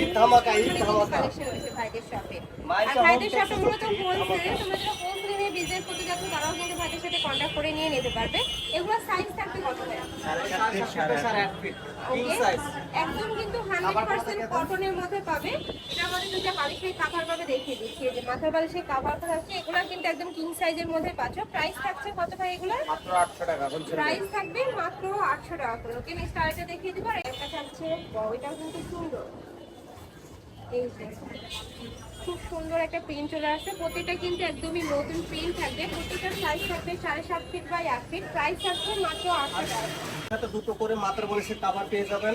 ঈদ ধামাকা, ঈদ ধামাকা। ভাইদের শপে আর ভাইদের শপে মূলত হোলসেল। তোমরা যারা হোলসেলে বিজনেস করে নিয়ে নিতে পারবে। এগুলো সাইজ থাকবে কত একদম কিন্তু হান্ড্রেড পার্সেন্ট কটনের মধ্যে পাবে। এটা আমাদের দুটা বালিশের কাভার পাবে দেখিয়ে দিচ্ছি। যে মাথার বালিশের কাভার আছে এগুলো কিন্তু একদম কিং সাইজের মধ্যে পাচ্ছ। প্রাইস থাকছে কত ভাই এগুলো? মাত্র 800 টাকা প্রাইস থাকবে মাত্র আটশো টাকা করে। ওকে নেক্সট আরেকটা দেখিয়ে দেবো। আর একটা থাকছে এটাও কিন্তু সুন্দর। এই যে। খুব সুন্দর একটা প্রিন্ট চলে আসছে। প্রত্যেকটা কিন্তু একদমই নতুন প্রিন্ট থাকবে। প্রত্যেকটা সাইজ থাকবে সাড়ে সাত ফিট বাই আট ফিট প্রাইস থাকবে মাত্র আটশো টাকা দুটো করে মাত্র বালিশের কাভার পেয়ে যাবেন।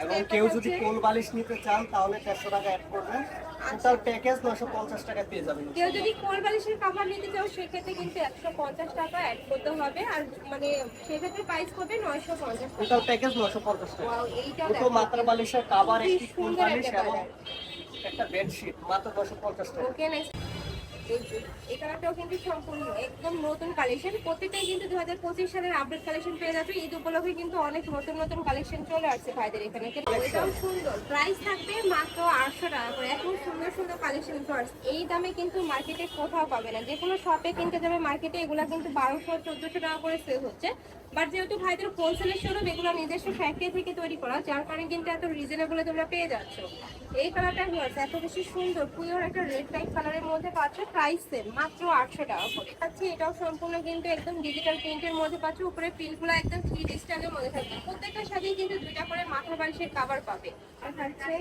এবং কেউ যদি থাকছে- কোল বালিশ নিতে চান তাহলে 400 টাকা অ্যাড করবেন। টোটাল প্যাকেজ 950 টাকা পেয়ে যাবেন। কেউ যদি কোল বালিশের কাভার নিতে চাও সেক্ষেত্রে কিন্তু একশো পঞ্চাশ টাকা অ্যাড করতে হবে। আর মানে সেক্ষেত্রে প্রাইস করবে নয়শো পঞ্চাশ টাকা। টোটাল প্যাকেজ 950 টাকা। Wow, দুটো। মাত্র বালিশের কাভার একটি কোল বালিশ এবং। একটা বেডশিট মাত্র 950 টাকা। ওকে নেক্সট এই কালারটাও কিন্তু সম্পূর্ণ একদম নতুন কালেকশন প্রত্যেকটাই কিন্তু দু হাজার পঁচিশ সালের আপডেট কালেকশন পেয়ে যাচ্ছে। ঈদ উপলক্ষে কিন্তু অনেক নতুন নতুন কালেকশন চলে আসছে ভাইদের এখানে। এটাও সুন্দর। প্রাইস থাকবে মাত্র আটশো টাকা করে। এত সুন্দর সুন্দর কালেকশন ফার্স এই দামে কিন্তু মার্কেটে কোথাও পাবে না। যে কোনো শপে কিনতে যাবে মার্কেটে এগুলো কিন্তু বারোশো চোদ্দোশো টাকা করে সেল হচ্ছে। বাট যেহেতু ভাইদের হোলসেলের শোরুম এগুলো নিজস্ব ফ্যাক্টরি থেকে তৈরি করা, যার কারণে কিন্তু এত রিজনেবলে তোমরা পেয়ে যাচ্ছ। এই কালারটা হচ্ছে এত বেশি সুন্দর পুরো একটা রেড টাইপ কালারের মধ্যে পাচ্ছ প্রাইস সেম মাত্র আটশো টাকা করে। পাচ্ছি এটাও সম্পূর্ণ কিন্তু একদম ডিজিটাল প্রিন্টের মধ্যে পাচ্ছ, উপরে প্রিন্টগুলো একদম থ্রি ডি স্টাইলের মধ্যে থাকবে। প্রত্যেকটার সাথেই কিন্তু দুইটা করে মাথা বালিশের কাভার পাবে। আর থাকছে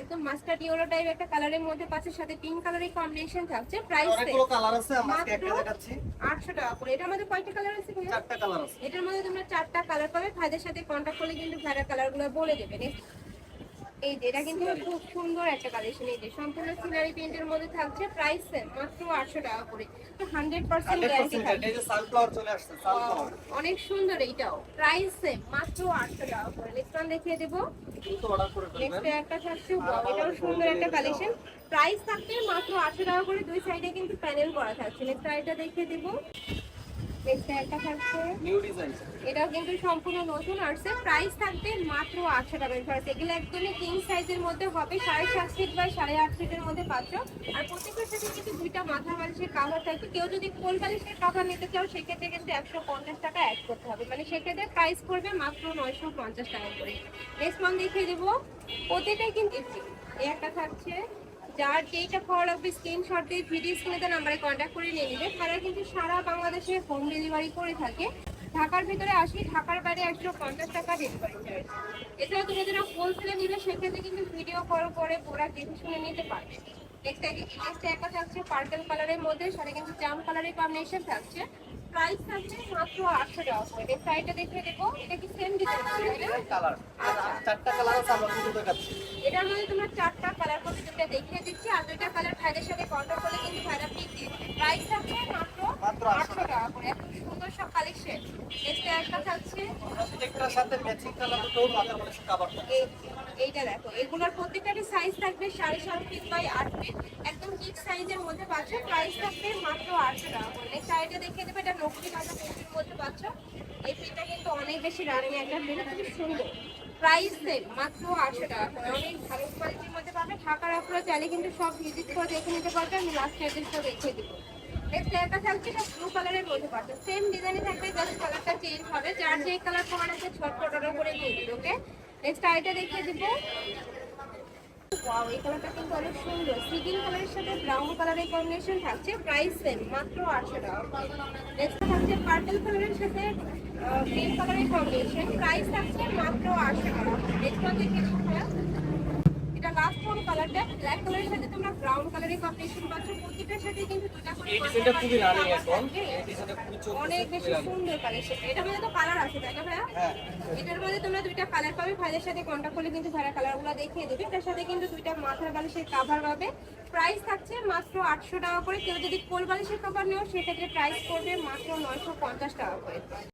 একদম মাস্টার্ড ইয়েলো টাইপ একটা কালারের মধ্যে পাচ্ছে সাথে পিঙ্ক কালারের কম্বিনেশন থাকছে প্রাইস অনেকগুলো কালার আছে আমরা আজকে একটা দেখাচ্ছি। আটশো টাকা করে। এটার মধ্যে কয়টা কালার আছে ভাইয়া? চারটা কালার আছে। এটার মধ্যে তোমরা চারটা কালার পাবে। ভাইদের সাথে কন্টাক্ট করলে কিন্তু ভাইরা কালারগুলো বলে দেবে। Next, এই যে এটা কিন্তু খুব সুন্দর একটা কালেকশন এই যে সম্পূর্ণ সিনারি প্রিন্টের মধ্যে থাকছে প্রাইস মাত্র আটশো টাকা করে। তো হান্ড্রেড পার্সেন্ট গ্যারান্টি 100% এই যে সানফ্লাওয়ার চলে আসছে সানফ্লাওয়ার অনেক সুন্দর এইটাও। প্রাইস সেম মাত্র আটশো টাকা করে। নেক্সট ওয়ান দেখিয়ে দেবো। দ্রুত অর্ডার করে নেক্সট একটা থাকছে এটাও সুন্দর একটা কালেকশন প্রাইস থাকবে মাত্র আটশো টাকা করে। দুই সাইডে কিন্তু প্যানেল করা থাকছে। নেক্সট আরেকটা দেখিয়ে দেবো। নেক্সট একটা থাকছে। নিউ ডিজাইন এটাও কিন্তু সম্পূর্ণ নতুন আসছে প্রাইস থাকবে মাত্র আটশো টাকা। ফার্স্ট এগুলো একদমই কিং সাইজের মধ্যে হবে সাড়ে সাত ফিট বাই সাড়ে আট ফিটের মধ্যে পাচ্ছ। আর প্রত্যেকের সাথে কিন্তু দুইটা মাথা বালিশের কাভার থাকবে। কেউ যদি কোল বালিশের কাভার নিতে চাও সেক্ষেত্রে কিন্তু একশো পঞ্চাশ টাকা অ্যাড করতে হবে। মানে সেক্ষেত্রে প্রাইস করবে মাত্র নয়শো পঞ্চাশ টাকা করে। নেক্সট মান দেখিয়ে দেবো। প্রত্যেকটাই কিন্তু এই একটা থাকছে। যার যেইটা ভালো লাগবে স্ক্রিনশট দিয়ে ভিডিও স্ক্রিনে নাম্বারে কন্ট্যাক্ট করে নিয়ে নেবে। তারা কিন্তু সারা বাংলাদেশে হোম ডেলিভারি করে থাকে। ঢাকার ভিতরে আসি, ঢাকার বাইরে একশো পঞ্চাশ টাকা ডেলিভারি চার্জ এছাড়া তুমি যারা হোলসেলে নিলে সেক্ষেত্রে কিন্তু ভিডিও কল করে প্রোডাক্ট দেখে শুনে নিতে পারবে। নেক্সট নেক্সট একটা থাকছে পার্পল কালারের মধ্যে, সাথে কিন্তু জাম কালারের কম্বিনেশন থাকছে। প্রাইস থাকছে মাত্র আটশো টাকা করে। নেক্সট দেখে দেবো কালার চারটা কালার আছে আমরা শুধু দেখাচ্ছি এটার মধ্যে তোমরা চারটা কালার করতে দেখিয়ে দিচ্ছি আর দুইটা কালার ভাইদের সাথে কন্ট্যাক্ট করলে কিন্তু ভাইরা পিক দিয়ে প্রাইস মাত্র মাত্র টাকা। করে এত সুন্দর সব কালেকশন নেক্সট একটা থাকছে প্রত্যেকটার সাথে ম্যাচিং কালার দুটো মাথার বালিশের কাভার এইটা দেখো এগুলোর প্রত্যেকটারই সাইজ থাকবে সাড়ে সাত ফিট বাই আট ফিট একদম ঠিক সাইজের মধ্যে পাচ্ছ। প্রাইস থাকবে মাত্র আটশো টাকা করে। নেক্সট সাইডে দেখিয়ে দেবে এটা নকশি কাঁচা প্রিন্টের মধ্যে পাচ্ছ এই প্রিন্টটা কিন্তু অনেক বেশি রানিং একটা প্রিন্ট খুব সুন্দর। প্রাইস সেম মাত্র আটশো টাকা করে। অনেক ভালো কোয়ালিটির মধ্যে পাবে। ঢাকার আপনারা চাইলে কিন্তু সব ভিজিট করে দেখে নিতে পারবে। আমি লাস্ট অ্যাড্রেসটা দেখিয়ে দেবো। নেক্সট একটা থাকছে এটা ব্লু কালারের মধ্যে পাচ্ছে সেম ডিজাইনে থাকবে জাস্ট কালারটা চেঞ্জ হবে। যার যে কালার তোমার আছে ছটপট অর্ডার করে দিবে ওকে নেক্সট আইটা দেখিয়ে দিব। এই কালারটা কিন্তু অনেক সুন্দর। সিগিন কালারের সাথে ব্রাউন কালারের কম্বিনেশন থাকছে। প্রাইস সেম মাত্র আটশো টাকা। নেক্সট থাকছে পার্পল কালারের সাথে গ্রিন কালারের কম্বিনেশন প্রাইস থাকছে মাত্র আটশো টাকা। নেক্সট থাকছে দেখিয়ে কালারটা? ব্ল্যাক কালারের সাথে তোমরা ব্রাউন কালারের কম্বিনেশন পাচ্ছ প্রতিটার সাথে কিন্তু দুটা করে এই ডিজাইনটা খুবই রানিং এখন এই ডিজাইনটা খুবই চলতেছে অনেক বেশি সুন্দর কালেকশন এটার মধ্যে তো কালার আছে তাই না ভাইয়া? হ্যাঁ। এটার মধ্যে তোমরা দুইটা কালার পাবে। ভাইদের সাথে কন্ট্যাক্ট করলে কিন্তু ভাইরা কালারগুলো দেখিয়ে দেবে। এটার সাথে কিন্তু দুইটা মাথার বালিশের কাভার পাবে। প্রাইস থাকছে মাত্র আটশো টাকা করে। কেউ যদি কোল বালিশের কাভার নেও সেক্ষেত্রে প্রাইস পড়বে মাত্র নয়শো পঞ্চাশ টাকা করে।